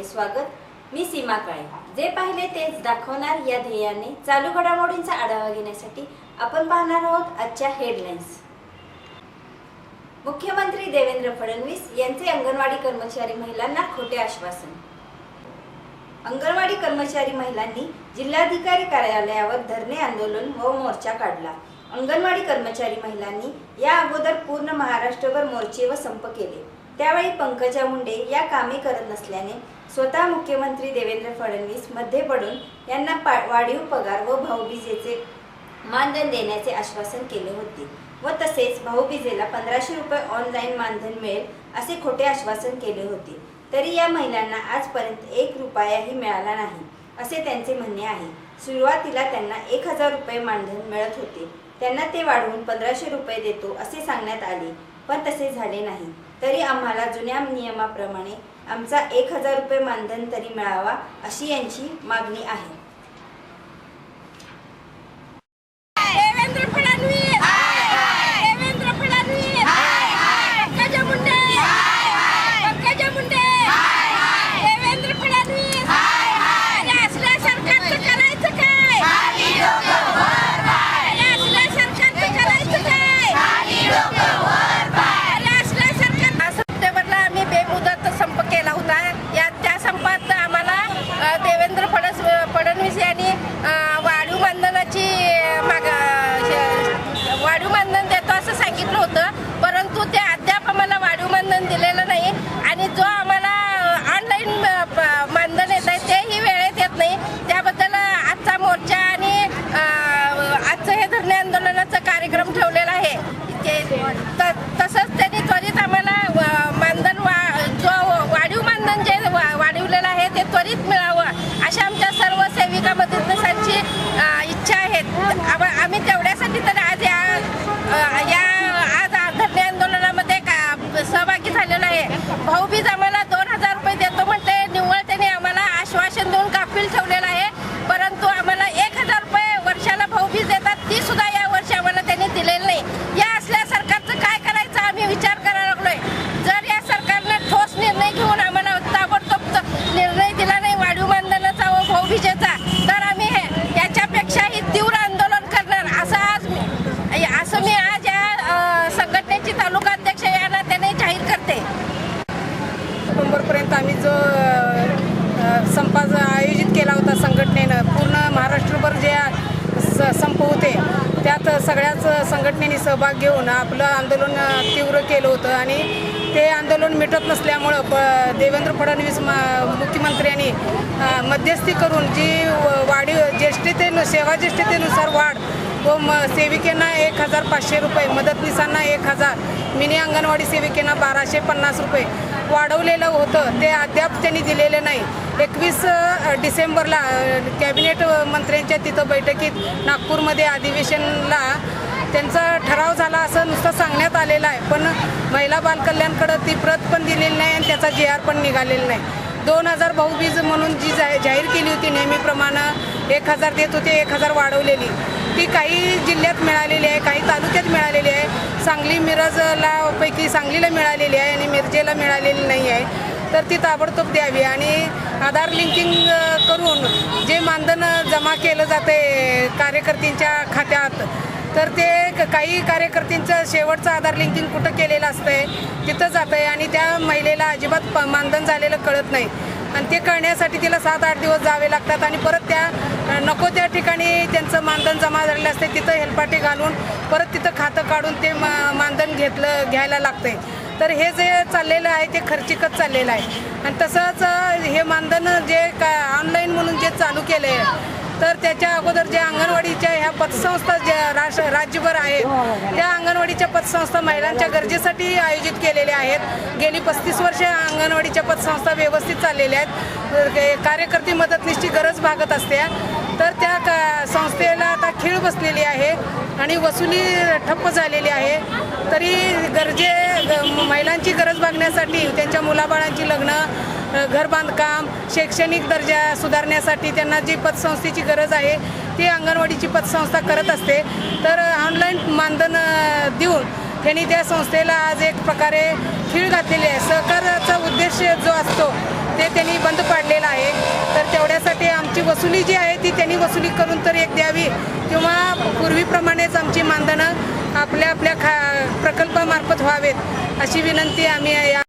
आपले स्वागत. मी सीमा काळे. जे पाहिले तेच दाखवणार या ध्येयाने चालू घडामोडींचा आढावा घेण्यासाठी आपण पाहणार आहोत आजच्या हेडलाईन्स मुख्यमंत्री देवेंद्र फडणवीस यांचे अंगणवाडी कर्मचारी महिलांना खोटे आश्वासन. अंगणवाडी कर्मचारी महिलांनी जिल्हाधिकारी कार्यालयावर धरणे आंदोलन व मोर्चा काढला. अंगणवाडी कर्मचारी महिलांनी या अगोदर पूर्ण महाराष्ट्रभर मोर्चे व संप केले. त्यावेळी पंकजा मुंडे या कामे करत नसल्याने स्वतः मुख्यमंत्री देवेंद्र फडणवीसमध्ये पडून यांना पा- वाढीव पगार व भाऊबीजेचे मानधन देण्याचे आश्वासन केले होते. व तसेच भाऊबीजेला पंधराशे रुपये ऑनलाईन मानधन मिळेल असे खोटे आश्वासन केले होते. तरी या महिलांना आजपर्यंत एक रुपयाही मिळाला नाही असे त्यांचे म्हणणे आहे. सुरुवातीला त्यांना एक हजार रुपये मानधन मिळत होते. त्यांना ते वाढवून पंधराशे रुपये देतो असे सांगण्यात आले. पण तसे झाले नाही. तरी आम्हाला जुन्या नियमाप्रमाणे आमचा एक हजार रुपये मानधन तरी मिळावा अशी यांची मागणी आहे. संघटनेने सहभाग घेऊन आपलं आंदोलन तीव्र केलं होतं आणि ते आंदोलन मिटत नसल्यामुळं प देवेंद्र फडणवीस म मुख्यमंत्र्यांनी मध्यस्थी करून जी व- वाढीव ज्येष्ठतेनु सेवा ज्येष्ठतेनुसार वाढ व म सेविकेंना एक हजार पाचशे रुपये मदतनीसांना एक हजार मिनी अंगणवाडी सेविकेंना बाराशे पन्नास रुपये वाढवलेलं होतं. ते अद्याप त्यांनी दिलेलं नाही. एकवीस डिसेंबरला कॅबिनेट मंत्र्यांच्या तिथं बैठकीत नागपूरमध्ये अधिवेशनला त्यांचा ठराव झाला असं नुसतं सांगण्यात आलेलं आहे. पण महिला बालकल्याणकडं ती प्रत पण दिलेली नाही आणि त्याचा जी आर पण निघालेला नाही. दोन हजार भाऊबीज म्हणून जी जा जाहीर केली होती नेहमीप्रमाणे एक हजार देत होते एक हजार वाढवलेली. ती काही जिल्ह्यात मिळालेली आहे काही तालुक्यात मिळालेली आहे. सांगली मिरजला पैकी सांगलीला मिळालेली आहे आणि मिरजेला मिळालेली नाही आहे. तर ती ताबडतोब द्यावी आणि आधार लिंकिंग करून जे मानधन जमा केलं जाते कार्यकर्त्यांच्या खात्यात तर ते काही कार्यकर्त्यांचं शेवटचं आधार लिंकिंग कुठं केलेलं असतंय तिथं जातं आहे आणि त्या महिलेला अजिबात प मानधन झालेलं कळत नाही. आणि ते कळण्यासाठी तिला सात आठ दिवस जावे लागतात आणि परत त्या नको त्या ठिकाणी त्यांचं मानधन जमा झालेलं असते तिथं हेलपाटे घालून परत तिथं खातं काढून ते मा मानधन घेतलं घ्यायला लागतंय. तर हे जे चाललेलं आहे ते खर्चिकच चाललेलं आहे. आणि तसंच हे मानधन जे का ऑनलाईन म्हणून जे चालू केलं आहे तर त्याच्या अगोदर ज्या अंगणवाडीच्या ह्या पतसंस्था ज्या राष्ट्र राज्यभर आहेत त्या अंगणवाडीच्या पतसंस्था महिलांच्या गरजेसाठी आयोजित केलेल्या आहेत. गेली पस्तीस वर्षे अंगणवाडीच्या पतसंस्था व्यवस्थित चाललेल्या आहेत. कार्यकर्ती मदतनीसची गरज भागत असते. तर त्या का संस्थेला आता खीळ बसलेली आहे आणि वसुली ठप्प झालेली आहे. तरी गरजे महिलांची गरज भागण्यासाठी त्यांच्या मुलाबाळांची लग्न घर बांधकाम शैक्षणिक दर्जा सुधारण्यासाठी त्यांना जी पतसंस्थेची गरज आहे ती अंगणवाडीची पतसंस्था करत असते. तर ऑनलाईन मानधन देऊन त्यांनी त्या संस्थेला आज एक प्रकारे खीळ घातलेली आहे. सहकाराचा उद्देश जो असतो ते त्यांनी बंद पाडलेला आहे. तर तेवढ्यासाठी आमची वसुली जी आहे ती त्यांनी वसुली करून तर एक द्यावी किंवा पूर्वीप्रमाणेच आमची मानधनं आपल्या आपल्या खा प्रकल्पामार्फत व्हावेत अशी विनंती आम्ही या